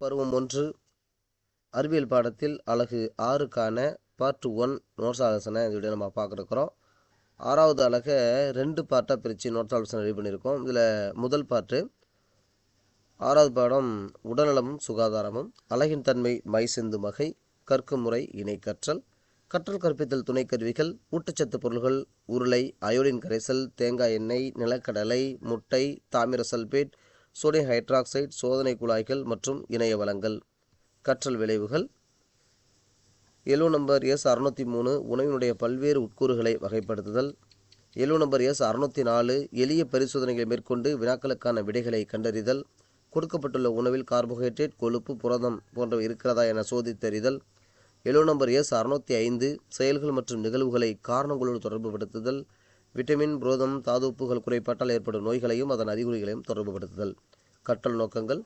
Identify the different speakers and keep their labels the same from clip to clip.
Speaker 1: பருவம் ஒன்று. அறிவியல் பாடத்தில் அழகு ஆறுக்கான பார்ட் ஒன் நோட்ஸ் ஆலோசனை இந்த வீடியோ நம்ம பார்க்குறோம். ஆறாவது அழகை ரெண்டு பார்ட்டாக பிரித்து நோட்ஸ் ஆலோசனை ரெடி பண்ணியிருக்கோம். இதில் முதல் பார்ட்டு ஆறாவது பாடம் உடல்நலமும் சுகாதாரமும் அழகின் தன்மை மை சிந்து மகை கற்கும் முறை இணை கற்றல் கற்றல் கற்பித்தல் துணைக்கருவிகள் ஊட்டச்சத்து பொருள்கள் உருளை அயோடின் கரைசல் தேங்காய் எண்ணெய் நிலக்கடலை முட்டை தாமிர சல்பேட் சோடியம் ஹைட்ராக்சைடு சோதனை குழாய்கள் மற்றும் இணைய வளங்கள். கற்றல் விளைவுகள். எலோ நம்பர் எஸ் அறுநூற்றி மூணு உணவினுடைய பல்வேறு உட்கூறுகளை வகைப்படுத்துதல். எலோ நம்பர் எஸ் அறுநூற்றி நாலு எளிய பரிசோதனைகளை மேற்கொண்டு வினாக்களுக்கான விடைகளை கண்டறிதல். கொடுக்கப்பட்டுள்ள உணவில் கார்போஹைட்ரேட் கொழுப்பு புரதம் போன்றவை இருக்கிறதா என சோதித்தறிதல். எலோ நம்பர் எஸ் அறுநூற்றி ஐந்து செயல்கள் மற்றும் நிகழ்வுகளை காரணங்களோடு தொடர்புபடுத்துதல். விட்டமின் புரோதம் தாதுப்புகள் குறைபாட்டால் ஏற்படும் நோய்களையும் அதன் அறிகுறிகளையும் தொடர்புபடுத்துதல். கற்றல் நோக்கங்கள்.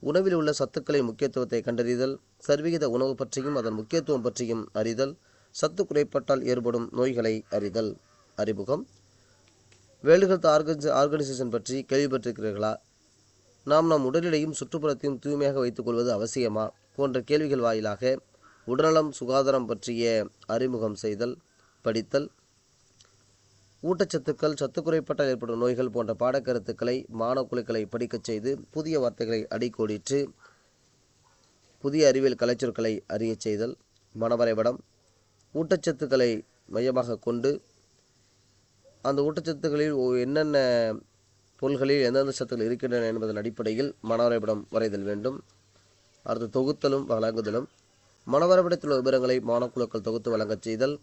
Speaker 1: உணவில் உள்ள சத்துக்களின் முக்கியத்துவத்தை கண்டறிதல். சர்விகித உணவு பற்றியும் அதன் முக்கியத்துவம் பற்றியும் அறிதல். சத்து குறைபாட்டால் ஏற்படும் நோய்களை அறிதல். அறிமுகம். வேர்ல்டு ஹெல்த் ஆர்கனைஸ் ஆர்கனைசேஷன் பற்றி கேள்விப்பட்டிருக்கிறீர்களா? நாம் நம் உடலிடையும் சுற்றுப்புறத்தையும் தூய்மையாக வைத்துக்கொள்வது அவசியமா? போன்ற கேள்விகள் வாயிலாக உடல்நலம் சுகாதாரம் பற்றிய அறிமுகம் செய்தல் படித்தல் ஊட்டச்சத்துக்கள் சத்து குறைபாட்டால் ஏற்படும் நோய்கள் போன்ற பாடக்கருத்துக்களை மாணவக்குழுக்களை படிக்கச் செய்து புதிய வார்த்தைகளை அடிக்கோடிட்டு புதிய அறிவியல் கலைச்சொற்களை அறியச் செய்தல் மனவரைபடம். ஊட்டச்சத்துக்களை மையமாக கொண்டு அந்த ஊட்டச்சத்துக்களில் என்னென்ன பொருள்களில் எந்தெந்த சத்துக்கள் இருக்கின்றன என்பதன் அடிப்படையில் மனவரைபடம் வரைதல் வேண்டும். அடுத்து தொகுத்தலும் வழங்குதலும். மனவரைபடத்தில் உள்ள விவரங்களை மாணவக்குழுக்கள் தொகுத்து வழங்கச் செய்தல்.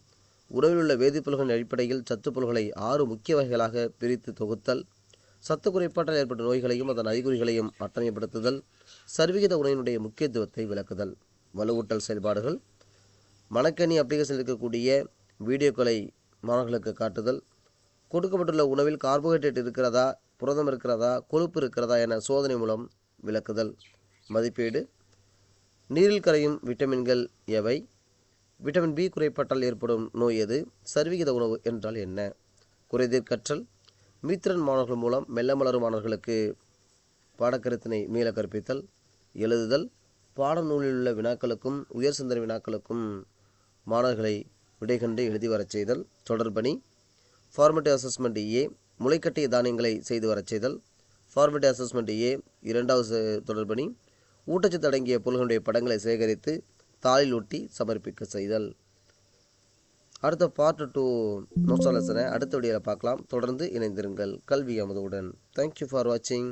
Speaker 1: உணவில் உள்ள வேதிப்பொருள்களின் அடிப்படையில் சத்துப்பொருள்களை ஆறு முக்கிய வகைகளாக பிரித்து தொகுத்தல் சத்து குறைபாட்டால் ஏற்பட்ட நோய்களையும் அதன் அறிகுறிகளையும் அட்டமைப்படுத்துதல் சர்விகித உணவினுடைய முக்கியத்துவத்தை விளக்குதல். வலுவூட்டல் செயல்பாடுகள் மணக்கணி அப்ளிகேஷன் இருக்கக்கூடிய வீடியோக்களை மாணவர்களுக்கு காட்டுதல் கொடுக்கப்பட்டுள்ள உணவில் கார்போஹைட்ரேட் இருக்கிறதா புரதம் இருக்கிறதா கொழுப்பு இருக்கிறதா என சோதனை மூலம் விளக்குதல். மதிப்பீடு நீரில் கரையும் விட்டமின்கள் எவை விட்டமின் பி குறைபாட்டால் ஏற்படும் நோய் எது? சர்விகித உணவு என்றால் என்ன? குறைதீர் கற்றல். மீத்திரன் மாணவர்கள் மூலம் மெல்ல மலரும் மாணவர்களுக்கு பாடக்கருத்தினை மீள கற்பித்தல். எழுதுதல். பாடநூலில் உள்ள வினாக்களுக்கும் உயர் சிந்தனை வினாக்களுக்கும் மாணவர்களை விடை கண்டு எழுதி வரச் செய்தல். தொடர்பணி ஃபார்மேட்டிவ் அசஸ்மெண்ட் ஏ முளைக்கட்டிய தானியங்களை செய்து வரச் செய்தல். ஃபார்மேட்டிவ் அசஸ்மெண்ட் ஏ இரண்டாவது தொடர்பணி ஊட்டச்சத்து அடங்கிய பொருள்களுடைய படங்களை சேகரித்து தாளில் ஒட்டி சமர்ப்பிக்க செய்தல். அடுத்த பார்ட் டூ நோட்ஸ் அடுத்த வீடியோவில் பார்க்கலாம். தொடர்ந்து இணைந்திருங்கள். கல்வி அமுதவுடன். தேங்க்யூ ஃபார் வாட்சிங்